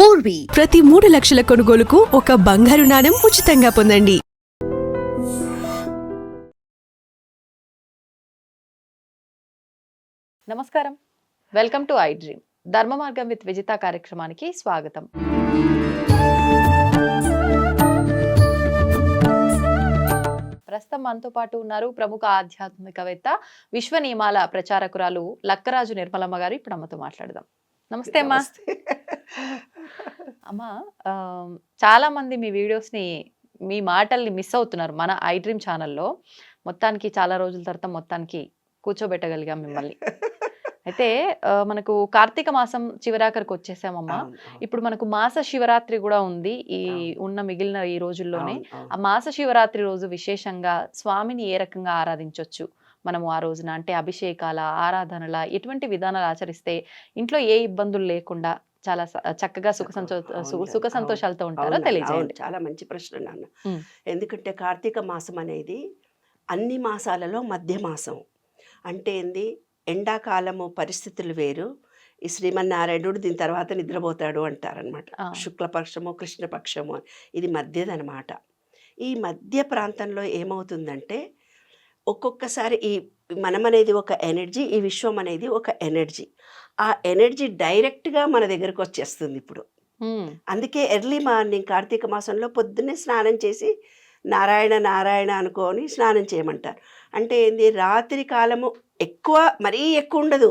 పూర్వీ ప్రతి మూడు లక్షల కొనుగోలుకు ఒక బంగారు నాణెం ఉచితంగా పొందండి. నమస్కారం. వెల్కమ్ టు ఐ డ్రీమ్ ధర్మ మార్గం విత్ విజిత కార్యక్రమానికి స్వాగతం. ప్రస్తుతం మనతో పాటు ఉన్నారు ప్రముఖ ఆధ్యాత్మికవేత్త విశ్వ నియమాల ప్రచారకురాలు లక్కరాజు నిర్మలమ్మ గారు. ఇప్పుడు అమ్మతో మాట్లాడదాం. నమస్తే అమ్మా. అమ్మా చాలా మంది మీ వీడియోస్ని మీ మాటల్ని మిస్ అవుతున్నారు మన ఐ డ్రీమ్ ఛానల్లో. మొత్తానికి చాలా రోజుల తర్వాత మొత్తానికి కూర్చోబెట్టగలిగాం మిమ్మల్ని. అయితే మనకు కార్తీక మాసం చివరాఖరికి వచ్చేసామమ్మా. ఇప్పుడు మనకు మాస శివరాత్రి కూడా ఉంది ఈ. ఉన్న మిగిలిన ఈ రోజుల్లోనే. ఆ మాస శివరాత్రి రోజు విశేషంగా స్వామిని ఏ రకంగా ఆరాధించవచ్చు మనము ఆ రోజున అంటే అభిషేకాల ఆరాధనల ఎటువంటి విధానాలు ఆచరిస్తే ఇంట్లో ఏ ఇబ్బందులు లేకుండా చాలా చక్కగా సుఖ సంతో సుఖ సంతోషాలతో ఉంటారో తెలియజేయండి. చాలా మంచి ప్రశ్న నాన్న. ఎందుకంటే కార్తీక మాసం అనేది అన్ని మాసాలలో మధ్య మాసం. అంటే ఏంది? ఎండాకాలము పరిస్థితులు వేరు. ఈ శ్రీమన్నారాయణుడు దీని తర్వాత నిద్రపోతాడు అంటారనమాట. శుక్లపక్షము కృష్ణపక్షము. ఇది మధ్యదనమాట ఈ మధ్య ప్రాంతంలో ఏమవుతుందంటే ఒక్కొక్కసారి ఈ మనం అనేది ఒక ఎనర్జీ ఈ విశ్వం అనేది ఒక ఎనర్జీ. ఆ ఎనర్జీ డైరెక్ట్గా మన దగ్గరకు వచ్చేస్తుంది ఇప్పుడు. అందుకే ఎర్లీ మార్నింగ్ కార్తీక మాసంలో పొద్దున్నే స్నానం చేసి నారాయణ నారాయణ అనుకొని స్నానం చేయమంటారు. అంటే ఏంది? రాత్రి కాలము ఎక్కువ మరీ ఎక్కువ ఉండదు.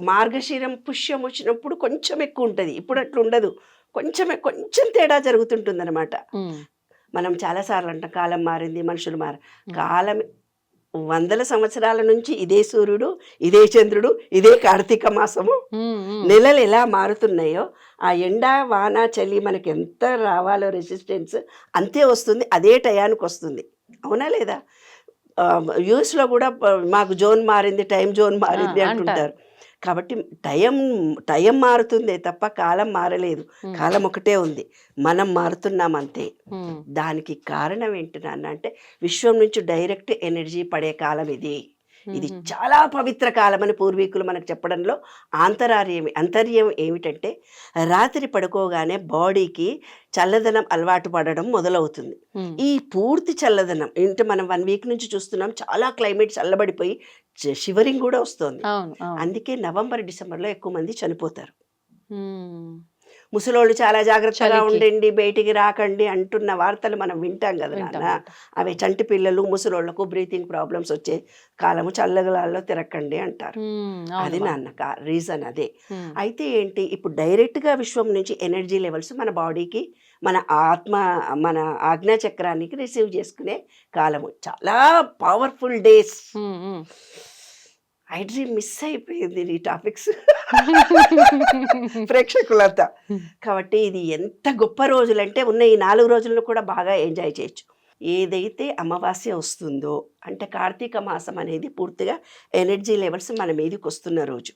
మార్గశిరం పుష్యం వచ్చినప్పుడు కొంచెం ఎక్కువ ఉంటుంది. ఇప్పుడు అట్లా ఉండదు. కొంచెం కొంచెం తేడా జరుగుతుంటుంది అనమాట మనం చాలాసార్లు అంటాం కాలం మారింది మనుషులు మార కాలం వందల సంవత్సరాల నుంచి ఇదే సూర్యుడు ఇదే చంద్రుడు ఇదే కార్తీక మాసము. నెలలు ఎలా మారుతున్నాయో ఆ ఎండ వాన చలి మనకి ఎంత రావాలో రెసిస్టెన్స్ అంతే వస్తుంది అదే టయానికి వస్తుంది. అవునా లేదా? యూఎస్లో కూడా మాకు జోన్ మారింది టైం జోన్ మారింది అంటుంటారు. కాబట్టి టైం టైం మారుతుందే తప్ప కాలం మారలేదు. కాలం ఒకటే ఉంది. మనం మారుతున్నాం అంతే. దానికి కారణం ఏంటి నాన్న అంటే విశ్వం నుంచి డైరెక్ట్ ఎనర్జీ పడే కాలం ఇది. ఇది చాలా పవిత్ర కాలం అని పూర్వీకులు మనకు చెప్పడంలో ఆంతరార్యం అంతర్యం ఏమిటంటే రాత్రి పడుకోగానే బాడీకి చల్లదనం అలవాటు పడడం మొదలవుతుంది. ఈ పూర్తి చల్లదనం అంటే మనం వన్ వీక్ నుంచి చూస్తున్నాం చాలా క్లైమేట్ చల్లబడిపోయి షివరింగ్ కూడా వస్తుంది. అందుకే నవంబర్ డిసెంబర్లో ఎక్కువ మంది చనిపోతారు. ముసలోళ్ళు చాలా జాగ్రత్తగా. ఉండండి బయటికి రాకండి అంటున్న వార్తలు మనం వింటాం కదా నాన్న. అవి చంటి పిల్లలు ముసలోళ్ళకు బ్రీతింగ్ ప్రాబ్లమ్స్ వచ్చే కాలము చల్లగలాల్లో తిరగండి అంటారు. అది. నాన్న రీజన్ అదే. అయితే ఏంటి ఇప్పుడు డైరెక్ట్గా విశ్వం నుంచి ఎనర్జీ లెవెల్స్ మన బాడీకి మన ఆత్మ మన ఆజ్ఞా చక్రానికి రిసీవ్ చేసుకునే కాలము. చాలా powerful days. I dream miss అయిపోయింది ఈ టాపిక్స్. ప్రేక్షకులంతా. కాబట్టి ఇది ఎంత గొప్ప రోజులంటే ఉన్న ఈ నాలుగు రోజులను కూడా బాగా ఎంజాయ్ చేయొచ్చు. ఏదైతే అమావాస్య వస్తుందో అంటే కార్తీక మాసం అనేది పూర్తిగా ఎనర్జీ లెవెల్స్ మన మీదకి వస్తున్న రోజు.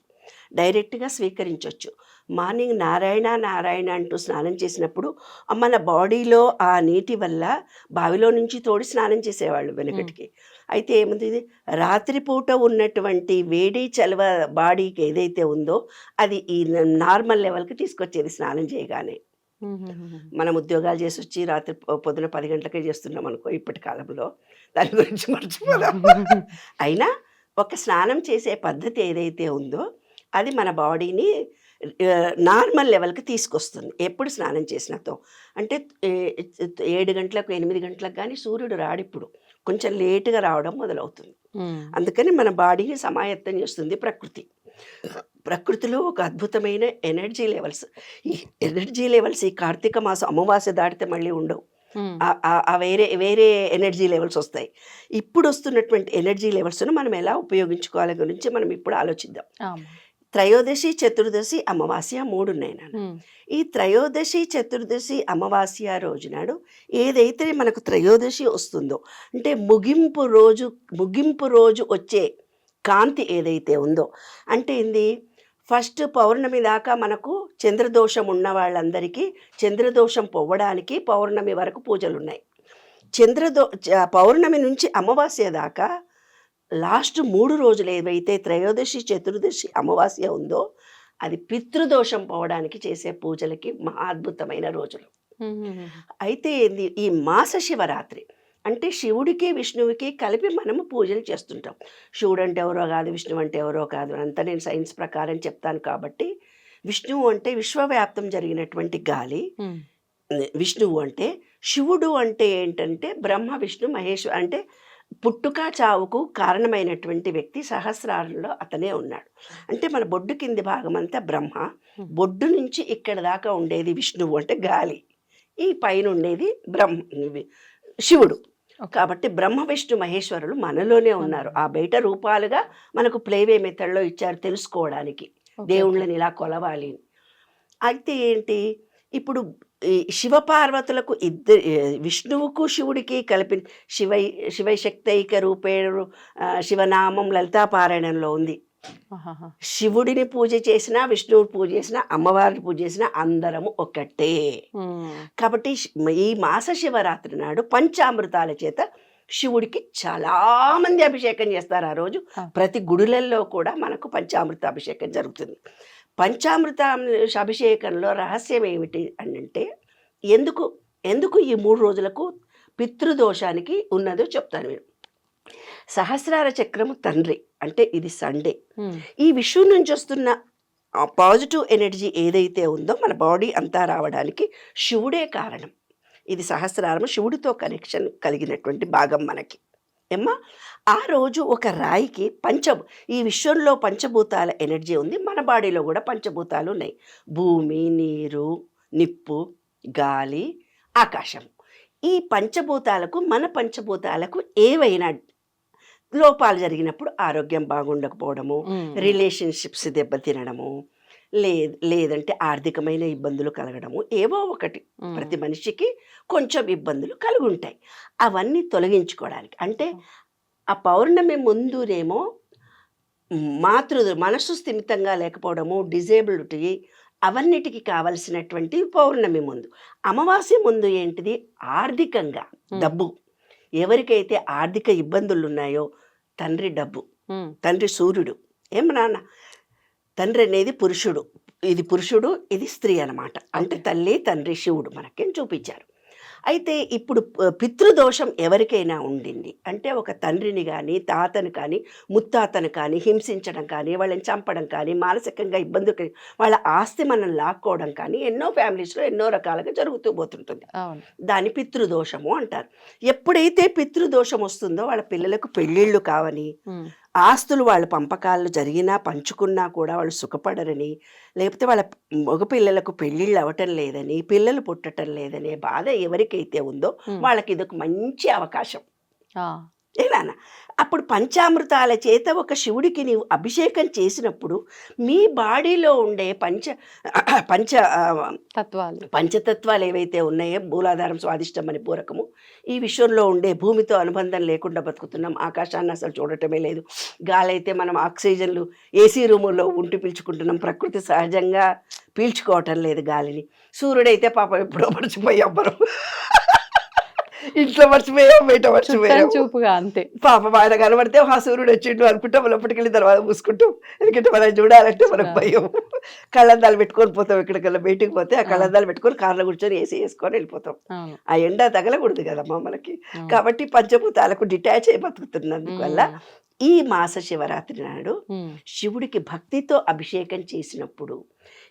డైరెక్ట్గా స్వీకరించవచ్చు మార్నింగ్ నారాయణ నారాయణ అంటూ స్నానం చేసినప్పుడు మన బాడీలో ఆ నీటి వల్ల బావిలో నుంచి తోడి స్నానం చేసేవాళ్ళు వెనకటికి. అయితే ఏముంది? రాత్రిపూట ఉన్నటువంటి వేడి చలవ బాడీకి ఏదైతే ఉందో అది ఈ నార్మల్ లెవెల్కి తీసుకొచ్చేది స్నానం చేయగానే. మనం ఉద్యోగాలు చేసి వచ్చి రాత్రి పొద్దున పది గంటలకే చేస్తున్నాం అనుకో ఇప్పటి కాలంలో దాని గురించి మర్చిపోదాం అయినా ఒక స్నానం చేసే పద్ధతి ఏదైతే ఉందో అది మన బాడీని నార్మల్ లెవెల్కి తీసుకొస్తుంది. ఎప్పుడు స్నానం చేసినతో. అంటే ఏడు గంటలకు ఎనిమిది గంటలకు కానీ సూర్యుడు రాడిప్పుడు కొంచెం లేటుగా రావడం మొదలవుతుంది. అందుకని మన బాడీని సమాయత్తం చేస్తుంది ప్రకృతి. ప్రకృతిలో ఒక అద్భుతమైన ఎనర్జీ లెవెల్స్. ఈ ఎనర్జీ లెవెల్స్ ఈ కార్తీక మాసం అమావాస్య దాటితే మళ్ళీ ఉండవు. ఆ- వేరే వేరే ఎనర్జీ లెవెల్స్ వస్తాయి. ఇప్పుడు వస్తున్నటువంటి ఎనర్జీ లెవెల్స్ను మనం ఎలా ఉపయోగించుకోవాలి గురించి మనం ఇప్పుడు ఆలోచిద్దాం. త్రయోదశి చతుర్దశి అమావాస్య మూడు ఉన్నాయి నాన్న ఈ త్రయోదశి చతుర్దశి అమావాస్య రోజునాడు ఏదైతే మనకు త్రయోదశి వస్తుందో అంటే ముగింపు రోజు ముగింపు రోజు వచ్చే కాంతి ఏదైతే ఉందో అంటే ఏంది? ఫస్ట్ పౌర్ణమి దాకా మనకు చంద్రదోషం ఉన్న వాళ్ళందరికీ చంద్రదోషం పోవడానికి పౌర్ణమి వరకు పూజలు ఉన్నాయి చంద్రదో పౌర్ణమి నుంచి అమావాస్య దాకా లాస్ట్ మూడు రోజులు ఏవైతే త్రయోదశి చతుర్దశి అమావాస్య ఉందో అది పితృదోషం పోవడానికి చేసే పూజలకి మహా అద్భుతమైన రోజులు. అయితే ఏంది ఈ మాస శివరాత్రి అంటే శివుడికి విష్ణువుకి కలిపి మనము పూజలు చేస్తుంటాం. శివుడు అంటే ఎవరో కాదు విష్ణువు అంటే ఎవరో కాదు అంతా నేను సైన్స్ ప్రకారం చెప్తాను కాబట్టి విష్ణువు అంటే విశ్వవ్యాప్తం జరిగినటువంటి గాలి విష్ణువు అంటే శివుడు అంటే ఏంటంటే బ్రహ్మ విష్ణు మహేశ్వర అంటే పుట్టుక చావుకు కారణమైనటువంటి వ్యక్తి సహస్రారంలో అతనే ఉన్నాడు. అంటే మన బొడ్డు కింది భాగం అంతా బ్రహ్మ బొడ్డు నుంచి ఇక్కడ దాకా ఉండేది విష్ణువు అంటే గాలి. ఈ పైన ఉండేది బ్రహ్మ శివుడు. కాబట్టి బ్రహ్మ విష్ణు మహేశ్వరులు మనలోనే ఉన్నారు. ఆ బయట రూపాలుగా మనకు ప్లేవే మెథడ్లో ఇచ్చారు తెలుసుకోవడానికి. దేవుళ్ళని ఇలా కొలవాలి. అయితే ఏంటి? ఇప్పుడు శివపార్వతులకు ఇద్దరు విష్ణువుకు శివుడికి కలిపి శివై శివశక్తైక రూపేణు శివనామం లలితాపారాయణంలో ఉంది. శివుడిని పూజ చేసినా విష్ణువుని పూజ చేసినా అమ్మవారిని పూజ చేసినా అందరము ఒకటే కాబట్టి ఈ మాస శివరాత్రి నాడు పంచామృతాల చేత శివుడికి చాలా మంది అభిషేకం చేస్తారు. ఆ రోజు. ప్రతి గుడులల్లో కూడా మనకు పంచామృత అభిషేకం జరుగుతుంది. పంచామృత అభిషేకంలో రహస్యం ఏమిటి అని అంటే ఎందుకు ఎందుకు ఈ మూడు రోజులకు పితృదోషానికి ఉన్నదో చెప్తాను నేను. సహస్రార చక్రము తండ్రి అంటే ఇది సండే. ఈ విషయం నుంచి వస్తున్న పాజిటివ్ ఎనర్జీ ఏదైతే ఉందో మన బాడీ అంతా రావడానికి శివుడే కారణం. ఇది సహస్రారం శివుడితో కనెక్షన్ కలిగినటువంటి భాగం మనకి. ఏమ్మా? ఆ రోజు ఒక రాయికి పంచ ఈ విశ్వంలో పంచభూతాల ఎనర్జీ ఉంది మన బాడీలో కూడా పంచభూతాలు ఉన్నాయి. భూమి నీరు నిప్పు గాలి ఆకాశం. ఈ పంచభూతాలకు మన పంచభూతాలకు ఏవైనా లోపాలు జరిగినప్పుడు ఆరోగ్యం బాగుండకపోవడము రిలేషన్షిప్స్ దెబ్బతినడము లేదు లేదంటే ఆర్థికమైన ఇబ్బందులు కలగడము. ఏవో ఒకటి ప్రతి మనిషికి కొంచెం ఇబ్బందులు కలిగి ఉంటాయి అవన్నీ తొలగించుకోవడానికి. అంటే ఆ పౌర్ణమి ముందునేమో మాతృ మనసు స్థిమితంగా లేకపోవడము డిజేబిలిటీ అవన్నిటికి కావలసినటువంటి పౌర్ణమి ముందు. అమావాస్య ముందు ఏంటిది? ఆర్థికంగా డబ్బు. ఎవరికైతే ఆర్థిక ఇబ్బందులు ఉన్నాయో తండ్రి డబ్బు తండ్రి సూర్యుడు. ఏం నాన్న? తండ్రి అనేది పురుషుడు. ఇది పురుషుడు ఇది స్త్రీ అన్నమాట. అంటే. తల్లి తండ్రి శివుడు మనకేం చూపించారు. అయితే ఇప్పుడు పితృదోషం ఎవరికైనా ఉండింది. అంటే ఒక తండ్రిని కానీ తాతను కానీ ముత్తాతను కానీ హింసించడం కానీ వాళ్ళని చంపడం కానీ మానసికంగా ఇబ్బందులు వాళ్ళ ఆస్తి మనం లాక్కోవడం కానీ ఎన్నో ఫ్యామిలీస్లో ఎన్నో రకాలుగా జరుగుతూ పోతుంటుంది. దాని పితృదోషము అంటారు. ఎప్పుడైతే పితృదోషం వస్తుందో వాళ్ళ పిల్లలకు పెళ్ళిళ్ళు కావని. ఆస్తులు వాళ్ళ పంపకాలు జరిగినా పంచుకున్నా కూడా వాళ్ళు సుఖపడరని లేకపోతే వాళ్ళ మగపిల్లలకు పెళ్ళిళ్ళు అవ్వటం లేదని పిల్లలు పుట్టటం లేదనే బాధ ఎవరికైతే ఉందో. వాళ్ళకి ఇదొక మంచి అవకాశం. ఏనాన్న అప్పుడు పంచామృతాల చేత ఒక శివుడికి నీవు అభిషేకం చేసినప్పుడు మీ బాడీలో ఉండే పంచ పంచ తత్వాలు. పంచతత్వాలు ఏవైతే ఉన్నాయో మూలాధారం స్వాదిష్టం అని పూరకము ఈ విశ్వంలో ఉండే భూమితో అనుబంధం లేకుండా బతుకుతున్నాం. ఆకాశాన్ని అసలు చూడటమే లేదు. గాలి అయితే మనం ఆక్సిజన్లు ఏసీ రూముల్లో ఉంటూ పీల్చుకుంటున్నాం. ప్రకృతి సహజంగా పీల్చుకోవటం లేదు గాలిని. సూర్యుడైతే పాపం ఎప్పుడో మర్చిపోయి అవ్వరు. ఇంట్లో మర్చిపోయాం బయట మర్చిపోయాం. చూపుగా అంతే. పాపం ఆయన కనబడితే ఆ సూర్యుడు వచ్చిండు అనుకుంటాం. లోపలికి వెళ్ళి తర్వాత మూసుకుంటాం. ఎందుకంటే మనం చూడాలంటే మనకు భయం. కళ్ళద్దాలు పెట్టుకొని పోతాం ఎక్కడికల్లా బయటికి పోతే ఆ కళ్ళద్దాలు పెట్టుకొని కార్లో కూర్చొని ఏసీ వేసుకొని వెళ్ళిపోతాం. ఆ ఎండ తగలకూడదు కదమ్మా మనకి. కాబట్టి పంచభూతాలకు డిటాచ్ అయి బతుకుతున్నందువల్ల. ఈ మాస శివరాత్రి నాడు. శివుడికి భక్తితో అభిషేకం చేసినప్పుడు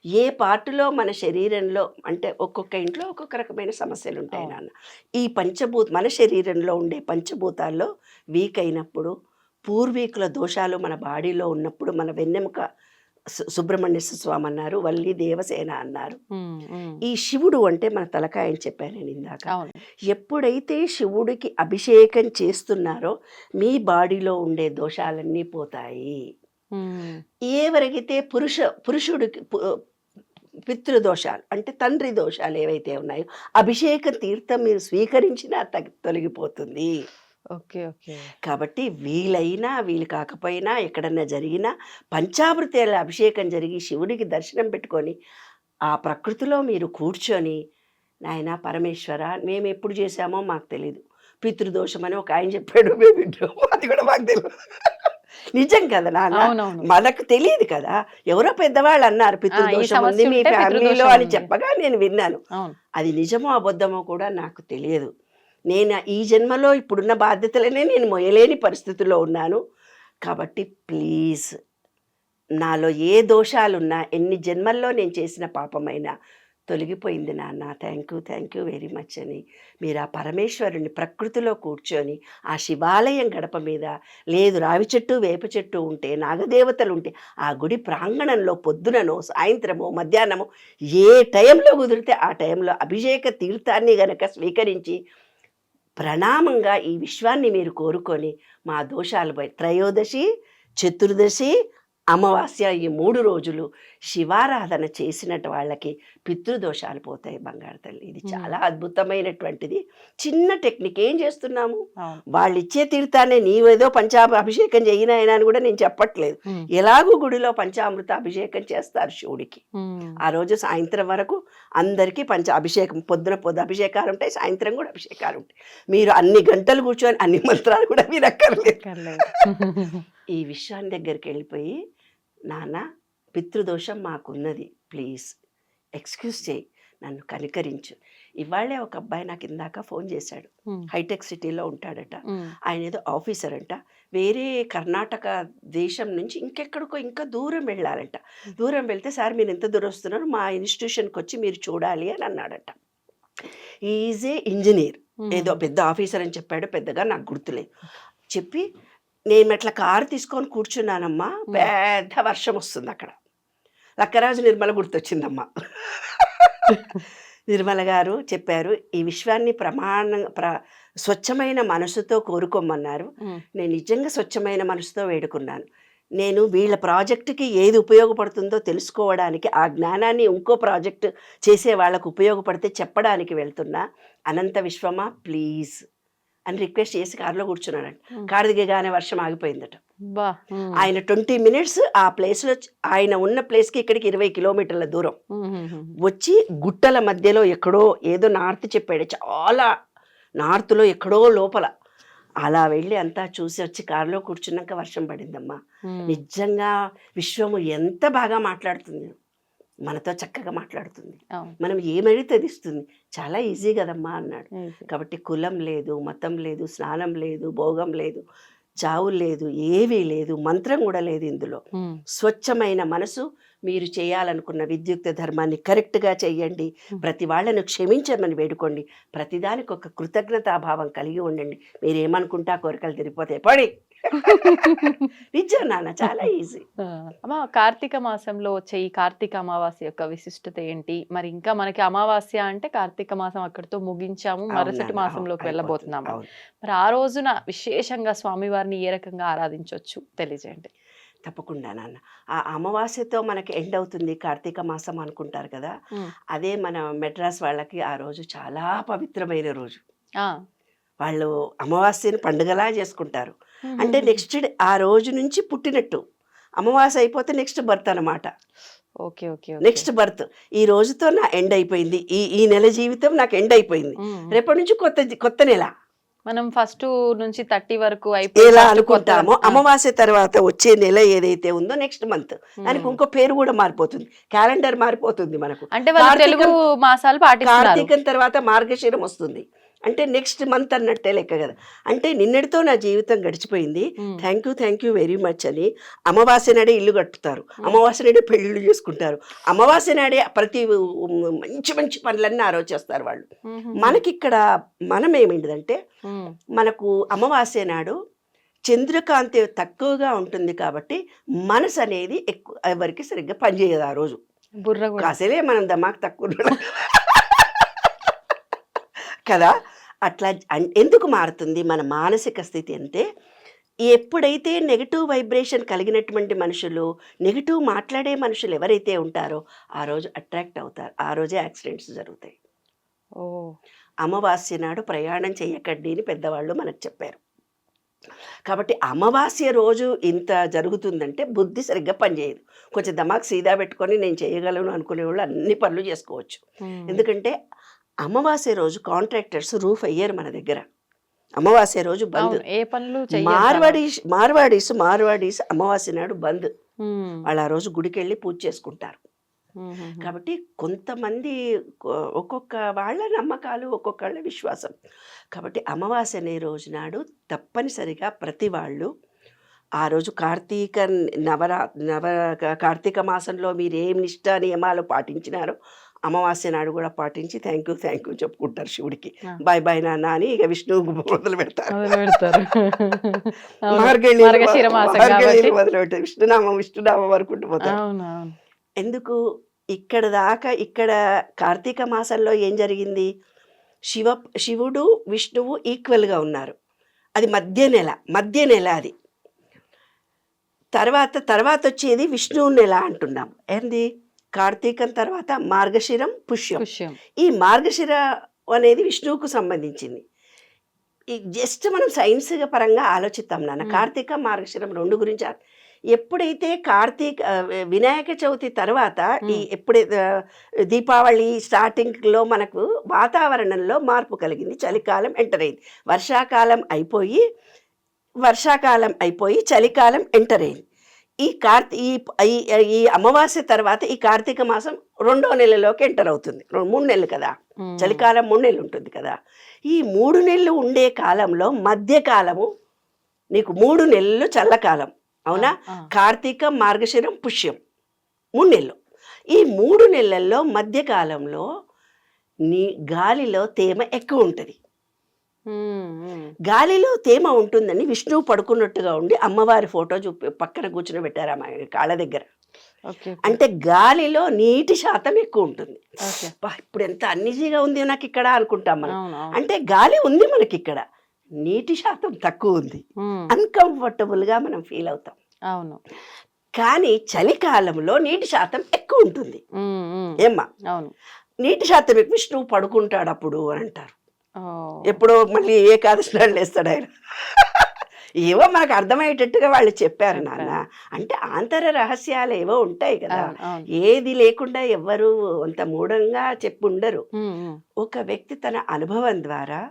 ఏ పార్టులో మన శరీరంలో అంటే ఒక్కొక్క ఇంట్లో ఒక్కొక్క రకమైన సమస్యలు ఉంటాయి. నాన్న ఈ పంచభూత మన శరీరంలో ఉండే పంచభూతాల్లో వీక్ అయినప్పుడు పూర్వీకుల దోషాలు మన బాడీలో ఉన్నప్పుడు మన వెన్నెముక సుబ్రహ్మణ్య స్వామి అన్నారు వల్లి దేవసేన అన్నారు. ఈ శివుడు అంటే మన తలకాయ అని చెప్పాను నేను ఇందాక ఎప్పుడైతే శివుడికి అభిషేకం చేస్తున్నారో మీ బాడీలో ఉండే దోషాలన్నీ పోతాయి. ఎవరికైతే పురుష పురుషుడికి పితృదోషాలు అంటే తండ్రి దోషాలు ఏవైతే ఉన్నాయో అభిషేక తీర్థం మీరు స్వీకరించినా తగ్గి తొలగిపోతుంది. Okay okay. కాబట్టి వీలైనా వీలు కాకపోయినా ఎక్కడన్నా జరిగినా పంచామృతాల అభిషేకం జరిగి శివుడికి దర్శనం పెట్టుకొని ఆ ప్రకృతిలో మీరు కూర్చొని నాయన పరమేశ్వర మేము ఎప్పుడు చేశామో మాకు తెలియదు పితృదోషం అని ఒక ఆయన చెప్పాడు మేము అది కూడా మాకు తెలియదు నిజం కదా నాన్న? మనకు తెలియదు కదా? ఎవరో పెద్దవాళ్ళు అన్నారు పితృదోషం ఉంది మీ ఫ్యామిలీలో అని. చెప్పగా నేను విన్నాను. అది నిజమో అబద్ధమో కూడా నాకు తెలియదు. నేను ఈ జన్మలో ఇప్పుడున్న బాధ్యతలనే నేను మొయలేని పరిస్థితుల్లో ఉన్నాను. కాబట్టి ప్లీజ్ నాలో ఏ దోషాలున్నా ఎన్ని జన్మల్లో నేను చేసిన పాపమైనా తొలగిపోయింది నాన్న. Thank you thank you very much అని. మీరు ఆ పరమేశ్వరుని ప్రకృతిలో కూర్చొని ఆ శివాలయం గడప మీద లేదు రావి చెట్టు వేప చెట్టు ఉంటే నాగదేవతలు ఉంటే ఆ గుడి ప్రాంగణంలో పొద్దుననో సాయంత్రమో మధ్యాహ్నమో ఏ టైంలో కుదిరితే ఆ టైంలో అభిషేక తీర్థాన్ని గనక స్వీకరించి ప్రణామంగా ఈ విశ్వాన్ని మీరు కోరుకొని మా దోషాలు త్రయోదశి చతుర్దశి అమావాస్య ఈ మూడు రోజులు శివారాధన చేసినట్టు వాళ్ళకి పితృదోషాలు పోతాయి బంగారు తల్లి. ఇది. చాలా అద్భుతమైనటువంటిది. చిన్న టెక్నిక్ ఏం చేస్తున్నాము? వాళ్ళు ఇచ్చే తీర్థాన్ని నీవేదో పంచాభ అభిషేకం చేయనాయన అని కూడా నేను చెప్పట్లేదు. ఎలాగూ గుడిలో పంచామృత అభిషేకం చేస్తారు శివుడికి. ఆ రోజు సాయంత్రం వరకు అందరికీ పంచ అభిషేకం పొద్దున పొద్దు అభిషేకాలు ఉంటాయి సాయంత్రం కూడా అభిషేకాలు ఉంటాయి. మీరు అన్ని గంటలు కూర్చొని అన్ని మంత్రాలు కూడా మీరు అక్కర్లేదు. ఈ విషయాన్ని దగ్గరికి వెళ్ళిపోయి నాన్న పితృదోషం మాకున్నది. ప్లీజ్ ఎక్స్క్యూజ్ చేయి నన్ను కనికరించు. ఇవాళే ఒక అబ్బాయి నాకు ఇందాక ఫోన్ చేశాడు. హైటెక్ సిటీలో ఉంటాడట. ఆయన ఏదో ఆఫీసర్ అంట. వేరే కర్ణాటక దేశం నుంచి ఇంకెక్కడికో ఇంకా దూరం వెళ్ళాలంట. దూరం వెళ్తే సార్ మీరు ఎంత దూరం వస్తున్నారు. మా ఇన్స్టిట్యూషన్కి వచ్చి మీరు చూడాలి అని అన్నాడట. Is a engineer. ఏదో పెద్ద ఆఫీసర్ అని చెప్పాడు. పెద్దగా నాకు గుర్తులేదు. చెప్పి నేను అట్లా కారు తీసుకొని కూర్చున్నానమ్మా. పెద్ద వర్షం వస్తుంది అక్కడ. లక్కరాజు నిర్మల గుర్తొచ్చిందమ్మా. నిర్మల గారు చెప్పారు ఈ విశ్వాన్ని ప్రమాణ ప్ర స్వచ్ఛమైన మనసుతో కోరుకోమన్నారు. నేను నిజంగా స్వచ్ఛమైన మనసుతో వేడుకున్నాను. నేను వీళ్ళ ప్రాజెక్టుకి ఏది ఉపయోగపడుతుందో తెలుసుకోవడానికి ఆ జ్ఞానాన్ని ఇంకో ప్రాజెక్ట్ చేసే వాళ్ళకు ఉపయోగపడితే చెప్పడానికి వెళ్తున్నా. అనంత విశ్వమా ప్లీజ్. అని రిక్వెస్ట్ చేసి కారులో కూర్చున్నానంట ఉమ్. కారు దిగగానే వర్షం ఆగిపోయిందట. ఆయన ట్వంటీ మినిట్స్ ఆ ప్లేస్లో ఆయన ఉన్న ప్లేస్కి ఇక్కడికి ఇరవై కిలోమీటర్ల దూరం. వచ్చి గుట్టల మధ్యలో ఎక్కడో ఏదో నార్త్ చెప్పాడు. చాలా నార్త్లో ఎక్కడో లోపల. అలా వెళ్ళి అంతా చూసి వచ్చి కారులో కూర్చున్నాక వర్షం పడిందమ్మా. నిజంగా విశ్వము ఎంత బాగా మాట్లాడుతుంది. మనతో చక్కగా మాట్లాడుతుంది. మనం ఏమడిగితే అది ఇస్తుంది చాలా ఈజీ కదమ్మా అన్నాడు. కాబట్టి కులం లేదు మతం లేదు స్నానం లేదు భోగం లేదు చావు లేదు ఏవీ లేదు మంత్రం కూడా లేదు ఇందులో. స్వచ్ఛమైన మనసు మీరు చేయాలనుకున్న విద్యుక్త ధర్మాన్ని కరెక్ట్గా చేయండి. ప్రతి వాళ్ళను క్షమించమని వేడుకోండి. ప్రతిదానికి ఒక కృతజ్ఞతాభావం కలిగి ఉండండి. మీరు ఏమనుకుంటా కోరికలు తిరిగిపోతాయి పడి నిజం నాన్న చాలా ఈజీ అమ్మా కార్తీక మాసంలో వచ్చే ఈ కార్తీక అమావాస్య యొక్క విశిష్టత ఏంటి? మరి ఇంకా మనకి అమావాస్య అంటే కార్తీక మాసం అక్కడితో ముగించాము మరుసటి మాసంలోకి వెళ్ళబోతున్నాము. మరి ఆ రోజున విశేషంగా స్వామివారిని ఏ రకంగా ఆరాధించవచ్చు? తెలియజేయండి. తప్పకుండా నాన్న. ఆ అమావాస్యతో మనకి ఎండ్ అవుతుంది కార్తీక మాసం అనుకుంటారు కదా. అదే మన మెడ్రాస్ వాళ్ళకి ఆ రోజు చాలా పవిత్రమైన రోజు. ఆ, వాళ్ళు అమావాస్యని పండుగలా చేసుకుంటారు. అంటే నెక్స్ట్ డే ఆ రోజు నుంచి పుట్టినట్టు. అమావాస్య అయిపోతే నెక్స్ట్ బర్త్ అన్నమాట. Okay okay. Next birth. ఈ రోజుతో నా ఎండ్ అయిపోయింది. ఈ ఈ నెల జీవితం నాకు ఎండ్ అయిపోయింది. రేపటి నుంచి కొత్త కొత్త నెల. మనం ఫస్ట్ నుంచి థర్టీ వరకు ఎలా అనుకుంటామో అమావాస్య తర్వాత వచ్చే నెల ఏదైతే ఉందో నెక్స్ట్ మంత్. దానికి. ఇంకో పేరు కూడా మారిపోతుంది. క్యాలెండర్ మారిపోతుంది మనకు. అంటే తెలుగు మాసాలు కార్తీకం తర్వాత మార్గశిరం వస్తుంది. అంటే నెక్స్ట్ మంత్ అన్నట్టే లెక్క కదా. అంటే నిన్నటితో నా జీవితం గడిచిపోయింది. Thank you thank you very much అని అమావాస్య నాడే ఇల్లు కట్టుతారు. అమావాస్య నాడే పెళ్ళిళ్ళు చేసుకుంటారు. అమావాస్య నాడే ప్రతి మంచి మంచి పనులన్నీ ఆ రోజు చేస్తారు వాళ్ళు. ఉమ్, ఉమ్, మనకి ఇక్కడ మనం ఏమిటిదంటే ఉమ్, మనకు అమావాస్య నాడు చంద్రకాంతి తక్కువగా ఉంటుంది కాబట్టి మనసు అనేది ఎక్కువ ఎవరికి సరిగ్గా పనిచేయదు ఆ రోజు. బుర్ర కాసేలే మనం దమాక్ తక్కువ. కదా? అట్లా ఎందుకు మారుతుంది మన మానసిక స్థితి అంటే ఎప్పుడైతే నెగిటివ్ వైబ్రేషన్ కలిగినటువంటి మనుషులు నెగిటివ్ మాట్లాడే మనుషులు ఎవరైతే ఉంటారో ఆ రోజు అట్రాక్ట్ అవుతారు. ఆ రోజే యాక్సిడెంట్స్ జరుగుతాయి. ఓ. అమావాస్య నాడు ప్రయాణం చేయకండి అని పెద్దవాళ్ళు మనకు చెప్పారు. కాబట్టి అమావాస్య రోజు ఇంత జరుగుతుందంటే బుద్ధి సరిగ్గా పనిచేయదు కొంచెం దమాక్ సీదా పెట్టుకొని నేను చేయగలను అనుకునే వాళ్ళు అన్ని పనులు చేసుకోవచ్చు. ఎందుకంటే అమావాస్య రోజు కాంట్రాక్టర్స్ రూఫ్ అయ్యారు మన దగ్గర. అమావాస్య రోజు బంద్. ఏ పనులు మార్వాడీస్ మార్వాడీస్ మార్వాడీస్ అమావాస్య నాడు బంద్. వాళ్ళు ఆ రోజు గుడికి వెళ్ళి పూజ చేసుకుంటారు. కాబట్టి కొంతమంది ఒక్కొక్క వాళ్ళ నమ్మకాలు ఒక్కొక్కళ్ళ విశ్వాసం. కాబట్టి అమావాస్య అనే రోజు నాడు తప్పనిసరిగా ప్రతి వాళ్ళు ఆ రోజు కార్తీక నవరా నవ కార్తీక మాసంలో మీరు ఏం నిష్ట నియమాలు పాటించినారో అమావాస్య నాడు కూడా పాటించి థ్యాంక్ యూ థ్యాంక్ యూ చెప్పుకుంటారు శివుడికి. బాయ్ బాయ్ నాన్న అని ఇక విష్ణువు మొదలు పెడతారు. మొదలు మార్గళి పెడతారు విష్ణునామం విష్ణునామం పోతారు. అవును ఎందుకు? ఇక్కడ దాకా ఇక్కడ కార్తీక మాసంలో ఏం జరిగింది? శివ శివుడు విష్ణువు ఈక్వల్గా ఉన్నారు. అది మధ్య నెల మధ్య నెల అది. తర్వాత తర్వాత వచ్చేది విష్ణువు నెల అంటున్నాం. ఏంది? కార్తీకం తర్వాత మార్గశిరం పుష్యం. ఈ మార్గశిర అనేది విష్ణువుకు సంబంధించింది. ఈ జస్ట్ మనం సైన్స్ పరంగా ఆలోచిస్తాం నాన్న. కార్తీక మార్గశిరం రెండు గురించి ఎప్పుడైతే కార్తీక వినాయక చవితి తర్వాత ఈ. ఎప్పుడైతే దీపావళి స్టార్టింగ్లో మనకు వాతావరణంలో మార్పు కలిగింది. చలికాలం ఎంటర్ అయింది. వర్షాకాలం అయిపోయి వర్షాకాలం అయిపోయి చలికాలం ఎంటర్ అయింది. ఈ కార్తీ ఈ ఈ- అమావాస్య తర్వాత ఈ కార్తీక మాసం రెండో నెలలోకి ఎంటర్ అవుతుంది. మూడు నెలలు కదా. చలికాలం మూడు నెలలు ఉంటుంది కదా. ఈ మూడు నెలలు ఉండే కాలంలో మధ్యకాలము నీకు మూడు నెలలు చల్లకాలం. అవునా? కార్తీక మార్గశిరం పుష్యం. మూడు నెలలు. ఈ మూడు నెలల్లో మధ్యకాలంలో నీ గాలిలో తేమ ఎక్కువ ఉంటుంది. గాలిలో తేమ ఉంటుందని విష్ణువు పడుకున్నట్టుగా ఉండి అమ్మవారి ఫోటో చూపి పక్కన కూర్చుని పెట్టారు ఆమె కాళ్ళ దగ్గర. అంటే గాలిలో నీటి శాతం ఎక్కువ ఉంటుంది. ఇప్పుడు ఎంత అన్నిజీగా ఉంది నాకు ఇక్కడ అనుకుంటాం మనం. అంటే గాలి ఉంది మనకి ఇక్కడ. నీటి శాతం తక్కువ ఉంది. అన్కంఫర్టబుల్గా మనం ఫీల్ అవుతాం. అవును. కానీ చలికాలంలో నీటి శాతం ఎక్కువ ఉంటుంది. ఏమ్మా? అవును. నీటి శాతం ఎక్కువ. విష్ణువు పడుకుంటాడు అప్పుడు అని అంటారు. ఎప్పుడో మళ్ళీ ఏకాదశి నాడు లేస్తాడు ఆయన. ఏవో మనకు అర్థమయ్యేటట్టుగా వాళ్ళు చెప్పారు నాన్న. అంటే ఆంతర రహస్యాలు ఏవో ఉంటాయి కదా. ఏది లేకుండా ఎవ్వరు అంత మూఢంగా చెప్పుండరు. ఒక వ్యక్తి తన అనుభవం ద్వారా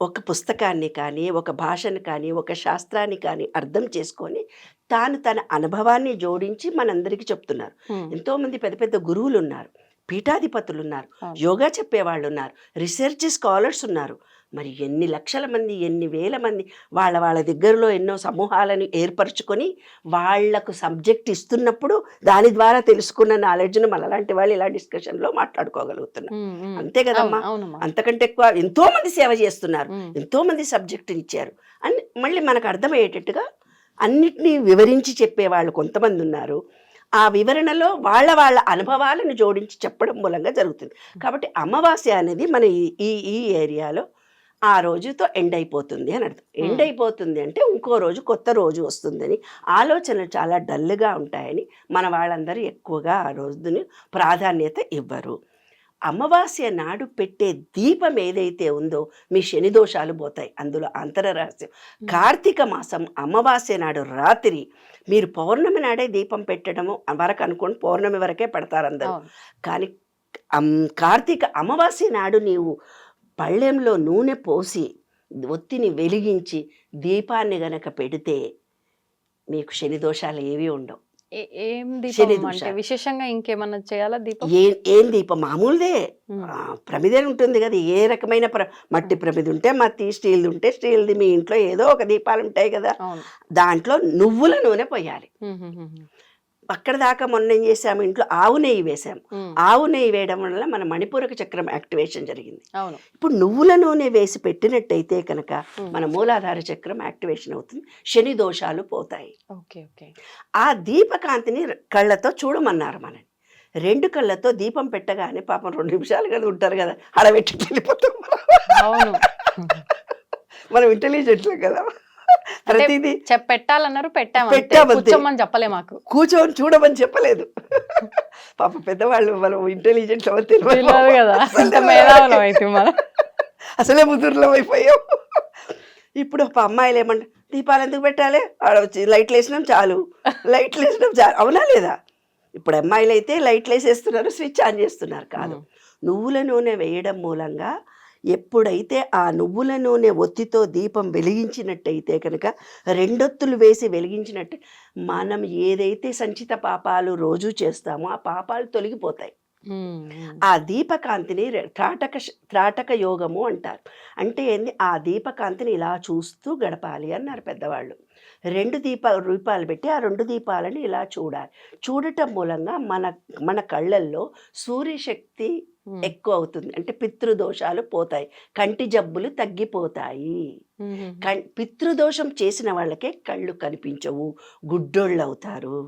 ఒక పుస్తకాన్ని కానీ ఒక భాషను కానీ ఒక శాస్త్రాన్ని కానీ అర్థం చేసుకొని తాను తన అనుభవాన్ని జోడించి మనందరికీ చెప్తున్నారు. ఎంతోమంది పెద్ద పెద్ద గురువులు ఉన్నారు. పీఠాధిపతులు ఉన్నారు. యోగా చెప్పేవాళ్ళు ఉన్నారు రీసెర్చ్ స్కాలర్స్ ఉన్నారు. మరి ఎన్ని లక్షల మంది ఎన్ని వేల మంది వాళ్ళ వాళ్ళ దగ్గరలో ఎన్నో సమూహాలను ఏర్పరచుకొని వాళ్ళకు సబ్జెక్ట్ ఇస్తున్నప్పుడు దాని ద్వారా తెలుసుకున్న నాలెడ్జ్ను మనలాంటి వాళ్ళు ఇలా డిస్కషన్లో ఉమ్, అంతే కదమ్మా? అంతకంటే ఎక్కువ ఎంతో మంది సేవ చేస్తున్నారు. ఎంతో మంది సబ్జెక్ట్ ఇచ్చారు. అని మళ్ళీ మనకు అర్థమయ్యేటట్టుగా అన్నిటినీ వివరించి చెప్పేవాళ్ళు కొంతమంది ఉన్నారు. ఆ వివరణలో వాళ్ళ వాళ్ళ అనుభవాలను జోడించి చెప్పడం మూలంగా జరుగుతుంది. కాబట్టి అమావాస్య అనేది మన ఈ- ఈ ఏరియాలో ఆ రోజుతో ఎండ్ అయిపోతుంది అని అర్థం. ఎండ్. అయిపోతుంది అంటే ఇంకో రోజు కొత్త రోజు వస్తుందని ఆలోచనలు చాలా డల్గా ఉంటాయని మన వాళ్ళందరూ ఎక్కువగా ఆ రోజుని ప్రాధాన్యత ఇవ్వరు. అమావాస్య నాడు పెట్టే దీపం ఏదైతే ఉందో మీ శని దోషాలు పోతాయి. అందులో అంతర రహస్యం కార్తీక మాసం అమావాస్య నాడు రాత్రి మీరు పౌర్ణమి నాడే దీపం పెట్టడము వరకు అనుకోండి పౌర్ణమి వరకే పెడతారు అందరూ. కానీ కార్తీక అమావాస్య నాడు నీవు పళ్ళెంలో నూనె పోసి ఒత్తిని వెలిగించి దీపాన్ని గనక పెడితే మీకు శని దోషాలు ఏవి ఉండవు. ఏ- దీపం అంటే. విశేషంగా ఇంకేమన్నా చేయాలా దీపం? ఏ ఏం దీపం? మామూలుదే. ప్రమిదే ఉంటుంది కదా. ఏ రకమైన ప్ర మట్టి ప్రమిది ఉంటే మట్టి స్టీల్ది ఉంటే స్టీల్ది మీ ఇంట్లో ఏదో ఒక దీపాలు ఉంటాయి కదా. దాంట్లో నువ్వుల నూనె పోయాలి. అక్కడ దాకా మొన్న ఏం చేసాము ఇంట్లో ఆవు నెయ్యి వేసాము ఆవు నెయ్యి వేయడం వల్ల మన మణిపూరక చక్రం యాక్టివేషన్ జరిగింది. ఇప్పుడు నువ్వుల నూనె వేసి పెట్టినట్టయితే కనుక మన మూలాధార చక్రం యాక్టివేషన్ అవుతుంది. శని దోషాలు పోతాయి. Okay okay. ఆ దీపకాంతిని కళ్ళతో చూడమన్నారు మనని. రెండు కళ్ళతో దీపం పెట్టగానే పాపం రెండు నిమిషాలు కదా ఉంటారు కదా అడబెట్టి వెళ్ళిపోతాం మనం. ఇంటెలిజెంట్లే కదా. ప్రతిదీ పెట్టాలన్నారు పెట్టాము పెట్టామంతే. కూర్చోమని చెప్పలే మాకు. కూర్చొని చూడమని చెప్పలేదు. పాప పెద్దవాళ్ళు మనం ఇంటెలిజెంట్ కదా. అసలే ముదురులో అయిపోయాం. ఇప్పుడు ఒక అమ్మాయిలు ఏమంట దీపాలు ఎందుకు పెట్టాలి? ఆడ వచ్చి లైట్లు వేసినాం చాలు. లైట్లు వేసినాం చాలు. అవునా లేదా? ఇప్పుడు అమ్మాయిలు అయితే లైట్లు వేసేస్తున్నారు స్విచ్ ఆన్ చేస్తున్నారు కాదు. నువ్వుల నూనె వేయడం మూలంగా ఎప్పుడైతే ఆ నువ్వుల నూనె ఒత్తితో దీపం వెలిగించినట్టయితే కనుక రెండొత్తులు వేసి వెలిగించినట్టు మనం ఏదైతే సంచిత పాపాలు రోజు చేస్తామో ఆ పాపాలు తొలగిపోతాయి. ఆ దీపకాంతిని త్రాటక త్రాటక యోగము అంటారు. అంటే ఏంది? ఆ దీపకాంతిని ఇలా చూస్తూ గడపాలి అన్నారు పెద్దవాళ్ళు. రెండు దీప రూపాలు పెట్టి ఆ రెండు దీపాలను ఇలా చూడాలి. చూడటం మూలంగా మన మన కళ్ళల్లో సూర్యశక్తి ఎక్కువ అవుతుంది. అంటే పితృదోషాలు పోతాయి. కంటి జబ్బులు తగ్గిపోతాయి. పితృదోషం చేసిన వాళ్ళకే కళ్ళు కనిపించవు. గుడ్డోళ్ళు అవుతారు.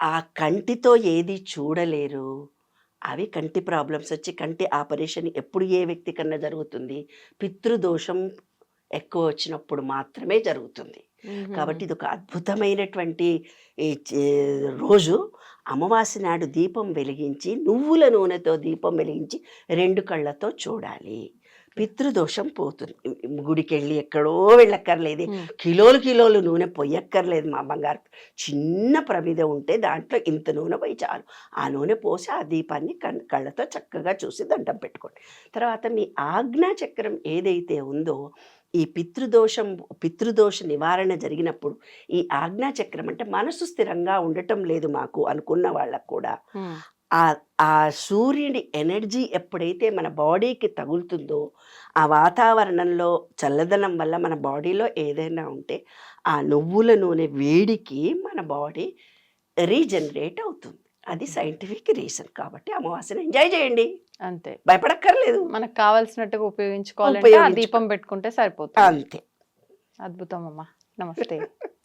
ఆ కంటితో ఏది చూడలేరు. అవి కంటి ప్రాబ్లమ్స్ వచ్చి కంటి ఆపరేషన్ ఎప్పుడు ఏ వ్యక్తి కన్నా జరుగుతుంది? పితృదోషం ఎక్కువ వచ్చినప్పుడు మాత్రమే జరుగుతుంది. కాబట్టి ఇది ఒక అద్భుతమైనటువంటి రోజు. అమావాస్య నాడు దీపం వెలిగించి నువ్వుల నూనెతో దీపం వెలిగించి రెండు కళ్ళతో చూడాలి. పితృదోషం పోతుంది. గుడికి వెళ్ళి ఎక్కడో వెళ్ళక్కర్లేదు. కిలోలు కిలోలు నూనె పొయ్యక్కర్లేదు మా బంగారు చిన్న ప్రమిద ఉంటే దాంట్లో ఇంత నూనె పోయి చాలు. ఆ నూనె పోసి ఆ దీపాన్ని కళ్ళతో చక్కగా చూసి దండం పెట్టుకోండి. తర్వాత మీ ఆజ్ఞా చక్రం ఏదైతే ఉందో ఈ పితృదోషం పితృదోష నివారణ జరిగినప్పుడు ఈ ఆజ్ఞా చక్రం అంటే మనసు స్థిరంగా ఉండటం లేదు మాకు అనుకున్న వాళ్ళకు కూడా. ఆ ఆ సూర్యుడి ఎనర్జీ ఎప్పుడైతే మన బాడీకి తగులుతుందో ఆ వాతావరణంలో చల్లదనం వల్ల మన బాడీలో ఏదైనా ఉంటే ఆ నువ్వుల నూనె వేడికి మన బాడీ రీజనరేట్ అవుతుంది అది సైంటిఫిక్ రీజన్ కాబట్టి అమావాస్యను ఎంజాయ్ చేయండి. అంతే. భయపడక్కర్లేదు. మనకు కావాల్సినట్టుగా ఉపయోగించుకోవాలంటే ఆ ఉపయోగించుకో- దీపం పెట్టుకుంటే సరిపోతుంది. అంతే. అద్భుతం అమ్మా. నమస్తే.